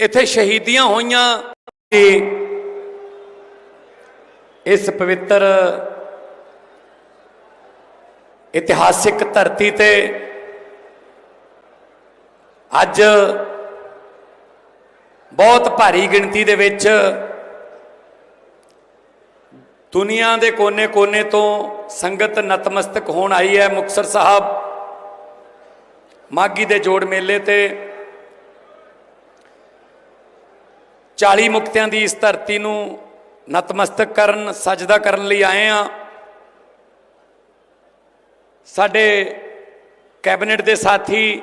ਇੱਥੇ ਸ਼ਹੀਦੀਆਂ ਹੋਈਆਂ ਤੇ ਇਸ ਪਵਿੱਤਰ ਇਤਿਹਾਸਿਕ ਧਰਤੀ ਤੇ ਅੱਜ ਬਹੁਤ ਭਾਰੀ ਗਿਣਤੀ ਦੇ ਵਿੱਚ ਦੁਨੀਆ ਦੇ ਕੋਨੇ-ਕੋਨੇ ਤੋਂ ਸੰਗਤ ਨਤਮਸਤਕ ਹੋਣ ਆਈ ਹੈ ਮੁਕਤਸਰ ਸਾਹਿਬ ਮਾਗੀ ਦੇ ਜੋੜ ਮੇਲੇ ਤੇ 40 ਮੁਕਤਿਆਂ ਦੀ ਇਸ ਧਰਤੀ ਨੂੰ ਨਤਮਸਤਕ ਕਰਨ, ਸਜਦਾ ਕਰਨ ਲਈ ਆਏ ਆ ਸਾਡੇ ਕੈਬਨਿਟ ਦੇ ਸਾਥੀ,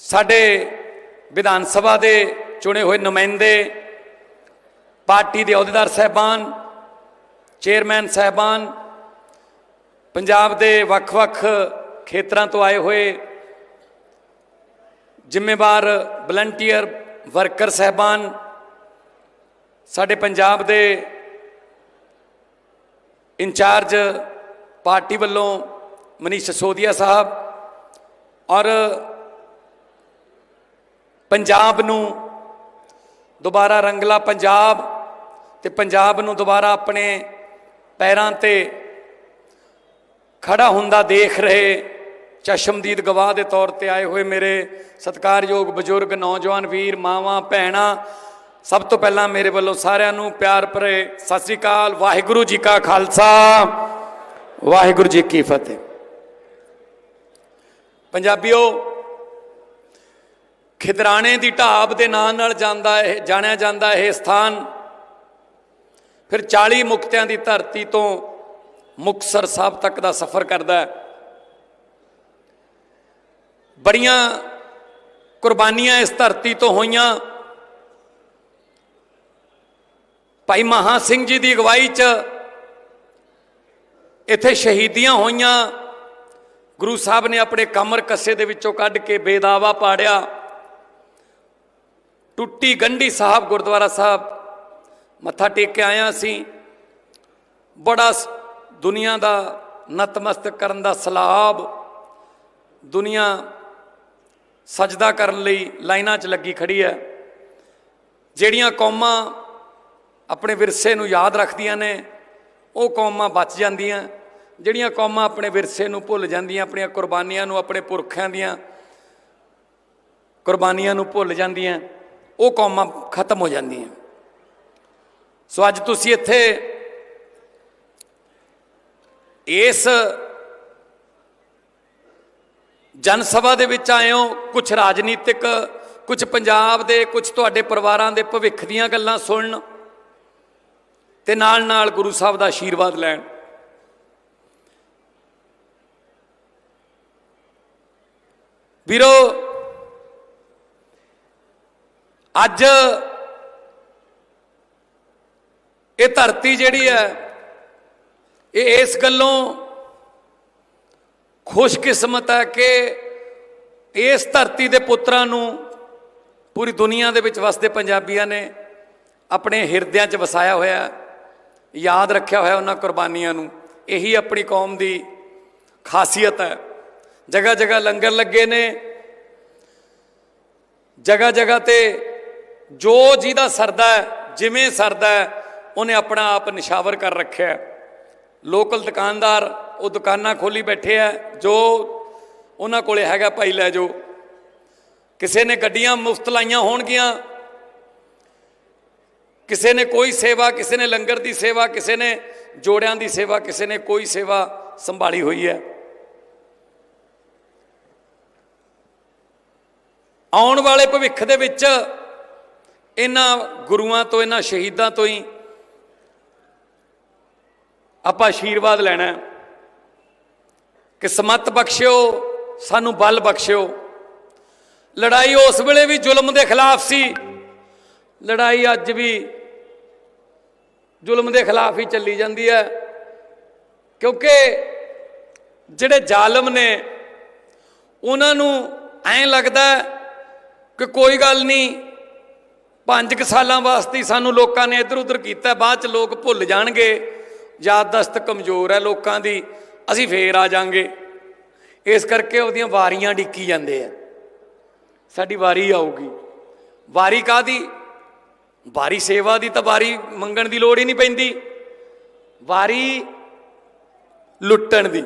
ਸਾਡੇ ਵਿਧਾਨ ਸਭਾ ਦੇ ਚੁਣੇ ਹੋਏ ਨੁਮਾਇੰਦੇ, ਪਾਰਟੀ ਦੇ ਅਹੁਦੇਦਾਰ ਸਹਿਬਾਨ, ਚੇਅਰਮੈਨ ਸਹਿਬਾਨ, ਪੰਜਾਬ ਦੇ ਵੱਖ-ਵੱਖ ਖੇਤਰਾਂ ਤੋਂ ਆਏ ਹੋਏ ਜ਼ਿੰਮੇਵਾਰ ਵਲੰਟੀਅਰ ਵਰਕਰ ਸਹਿਬਾਨ ਸਾਡੇ ਪੰਜਾਬ ਦੇ ਇੰਚਾਰਜ ਪਾਰਟੀ ਵੱਲੋਂ ਮਨੀਸ਼ ਸੋਦੀਆ ਸਾਹਿਬ ਔਰ ਪੰਜਾਬ ਨੂੰ ਦੁਬਾਰਾ ਰੰਗਲਾ ਪੰਜਾਬ ਤੇ ਪੰਜਾਬ ਨੂੰ ਦੁਬਾਰਾ ਆਪਣੇ ਪੈਰਾਂ ਤੇ ਖੜਾ ਹੁੰਦਾ ਦੇਖ ਰਹੇ ਚਸ਼ਮਦੀਦ ਗਵਾਹ ਦੇ ਤੌਰ ਤੇ ਆਏ ਹੋਏ ਮੇਰੇ ਸਤਿਕਾਰਯੋਗ ਬਜ਼ੁਰਗ, ਨੌਜਵਾਨ ਵੀਰ, ਮਾਵਾਂ, ਭੈਣਾਂ, ਸਭ ਤੋਂ ਪਹਿਲਾਂ ਮੇਰੇ ਵੱਲੋਂ ਸਾਰਿਆਂ ਨੂੰ ਪਿਆਰ ਭਰੇ ਸਤਿ ਸ੍ਰੀ ਅਕਾਲ, ਵਾਹਿਗੁਰੂ ਜੀ ਕਾ ਖਾਲਸਾ, ਵਾਹਿਗੁਰੂ ਜੀ ਕੀ ਫਤਿਹ। ਪੰਜਾਬੀਓ, ਖਿਦਰਾਣੇ ਦੀ ਢਾਬ ਦੇ ਨਾਂ ਨਾਲ ਜਾਂਦਾ ਇਹ, ਜਾਣਿਆ ਜਾਂਦਾ ਇਹ ਸਥਾਨ। ਫਿਰ 40 ਮੁਕਤਿਆਂ ਦੀ ਧਰਤੀ ਤੋਂ ਮੁਕਤਸਰ ਸਾਹਿਬ ਤੱਕ ਦਾ ਸਫ਼ਰ ਕਰਦਾ ਹੈ। ਬੜੀਆਂ ਕੁਰਬਾਨੀਆਂ ਇਸ ਧਰਤੀ ਤੋਂ ਹੋਈਆਂ। ਭਾਈ ਮਹਾ ਸਿੰਘ ਜੀ ਦੀ ਅਗਵਾਈ 'ਚ ਇੱਥੇ ਸ਼ਹੀਦੀਆਂ ਹੋਈਆਂ। ਗੁਰੂ ਸਾਹਿਬ ਨੇ ਆਪਣੇ ਕਮਰ ਕੱਸੇ ਦੇ ਵਿੱਚੋਂ ਕੱਢ ਕੇ ਬੇਦਾਵਾ ਪਾੜਿਆ। ਟੁੱਟੀ ਗੰਢੀ ਸਾਹਿਬ ਗੁਰਦੁਆਰਾ ਸਾਹਿਬ, ਮੱਥਾ ਟੇਕ ਕੇ ਆਇਆ ਸੀ। ਬੜਾ ਦੁਨੀਆ ਦਾ ਨਤਮਸਤਕ ਕਰਨ ਦਾ ਸਲਾਬ, ਦੁਨੀਆ ਸਜਦਾ ਕਰਨ ਲਈ ਲਾਈਨਾਂ 'ਚ ਲੱਗੀ ਖੜੀ ਹੈ। ਜਿਹੜੀਆਂ ਕੌਮਾਂ ਆਪਣੇ ਵਿਰਸੇ ਨੂੰ ਯਾਦ ਰੱਖਦੀਆਂ ਨੇ, ਉਹ ਕੌਮਾਂ ਬਚ ਜਾਂਦੀਆਂ। ਜਿਹੜੀਆਂ ਕੌਮਾਂ ਆਪਣੇ ਵਿਰਸੇ ਨੂੰ ਭੁੱਲ ਜਾਂਦੀਆਂ, ਆਪਣੀਆਂ ਕੁਰਬਾਨੀਆਂ ਨੂੰ ਆਪਣੇ ਪੁਰਖਿਆਂ ਦੀਆਂ ਕੁਰਬਾਨੀਆਂ ਨੂੰ ਭੁੱਲ ਜਾਂਦੀਆਂ, ਉਹ ਕੌਮਾਂ ਖਤਮ ਹੋ ਜਾਂਦੀਆਂ। ਸੋ ਅੱਜ ਤੁਸੀਂ ਇੱਥੇ ਇਸ ਜਨ ਸਭਾ ਦੇ ਵਿੱਚ ਆਏ ਹੋ ਕੁਝ ਰਾਜਨੀਤਿਕ ਕੁਝ ਪੰਜਾਬ ਦੇ ਕੁਝ ਤੁਹਾਡੇ ਪਰਿਵਾਰਾਂ ਦੇ ਭਵਿੱਖ ਦੀਆਂ ਗੱਲਾਂ ਸੁਣਨ ਤੇ ਨਾਲ ਨਾਲ ਗੁਰੂ ਸਾਹਿਬ ਦਾ ਆਸ਼ੀਰਵਾਦ ਲੈਣ। ਵੀਰੋ, ਅੱਜ ਇਹ ਧਰਤੀ ਜਿਹੜੀ ਹੈ, ਇਹ ਇਸ ਗੱਲੋਂ ਖੁਸ਼ਕਿਸਮਤ ਹੈ ਕਿ ਇਸ ਧਰਤੀ ਦੇ ਪੁੱਤਰਾਂ ਨੂੰ ਪੂਰੀ ਦੁਨੀਆ ਦੇ ਵਿੱਚ ਵਸਦੇ ਪੰਜਾਬੀਆਂ ਨੇ ਆਪਣੇ ਹਿਰਦਿਆਂ 'ਚ ਵਸਾਇਆ ਹੋਇਆ, ਯਾਦ ਰੱਖਿਆ ਹੋਇਆ ਉਹਨਾਂ ਕੁਰਬਾਨੀਆਂ ਨੂੰ। ਇਹੀ ਆਪਣੀ ਕੌਮ ਦੀ ਖਾਸੀਅਤ ਹੈ। ਜਗ੍ਹਾ ਜਗ੍ਹਾ ਲੰਗਰ ਲੱਗੇ ਨੇ। ਜਗ੍ਹਾ ਜਗ੍ਹਾ ਤੇ ਜੋ ਜਿਹਦਾ ਸਰਦਾ ਜਿਵੇਂ ਸਰਦਾ ਉਹਨੇ ਆਪਣਾ ਆਪ ਨਿਸ਼ਾਵਰ ਕਰ ਰੱਖਿਆ ਲੋਕਲ ਦੁਕਾਨਦਾਰ ਉਹ ਦੁਕਾਨਾਂ ਖੋਲੀ ਬੈਠੇ ਆ, ਜੋ ਉਹਨਾਂ ਕੋਲੇ ਹੈਗਾ ਭਾਈ ਲੈ ਜਾਓ। ਕਿਸੇ ਨੇ ਗੱਡੀਆਂ ਮੁਫਤ ਲਾਈਆਂ ਹੋਣਗੀਆਂ। ਕਿਸੇ ਨੇ ਕੋਈ ਸੇਵਾ, ਕਿਸੇ ਨੇ ਲੰਗਰ ਦੀ ਸੇਵਾ, ਕਿਸੇ ਨੇ ਜੋੜਿਆਂ ਦੀ ਸੇਵਾ, ਕਿਸੇ ਨੇ ਕੋਈ ਸੇਵਾ ਸੰਭਾਲੀ ਹੋਈ ਹੈ। ਆਉਣ ਵਾਲੇ ਭਵਿੱਖ ਦੇ ਵਿੱਚ ਇਹਨਾਂ ਗੁਰੂਆਂ ਤੋਂ, ਇਹਨਾਂ ਸ਼ਹੀਦਾਂ ਤੋਂ ਹੀ ਆਪਾਂ ਆਸ਼ੀਰਵਾਦ ਲੈਣਾ ਹੈ। ਕਿਸਮਤ ਬਖਸ਼ਿਓ, ਸਾਨੂੰ ਬਲ ਬਖਸ਼ਿਓ। ਲੜਾਈ ਉਸ ਵੇਲੇ ਵੀ ਜ਼ੁਲਮ ਦੇ ਖਿਲਾਫ ਸੀ। ਲੜਾਈ ਅੱਜ ਵੀ ਜ਼ੁਲਮ ਦੇ ਖਿਲਾਫ ਹੀ ਚੱਲੀ ਜਾਂਦੀ ਹੈ। ਕਿਉਂਕਿ ਜਿਹੜੇ ਜ਼ਾਲਮ ਨੇ, ਉਹਨਾਂ ਨੂੰ ਐਂ ਲੱਗਦਾ ਕਿ ਕੋਈ ਗੱਲ ਨਹੀਂ, ਪੰਜ ਕੁ ਸਾਲਾਂ ਵਾਸਤੇ ਸਾਨੂੰ ਲੋਕਾਂ ਨੇ ਇੱਧਰ ਉੱਧਰ ਕੀਤਾ, ਬਾਅਦ ਚ ਲੋਕ ਭੁੱਲ ਜਾਣਗੇ। ਯਾਦਦਾਸ਼ਤ ਕਮਜ਼ੋਰ ਹੈ ਲੋਕਾਂ ਦੀ। ਅਸੀਂ ਫੇਰ ਆ ਜਾਾਂਗੇ। ਇਸ ਕਰਕੇ ਉਹਦੀਆਂ ਵਾਰੀਆਂ ਡਿੱਕੀ ਜਾਂਦੇ ਆ। ਸਾਡੀ ਵਾਰੀ ਆਊਗੀ। ਵਾਰੀ ਕਾਦੀ ਵਾਰੀ ਸੇਵਾ ਦੀ ਤਾਂ ਵਾਰੀ ਮੰਗਣ ਦੀ ਲੋੜ ਹੀ ਨਹੀਂ ਪੈਂਦੀ। ਵਾਰੀ ਲੁੱਟਣ ਦੀ।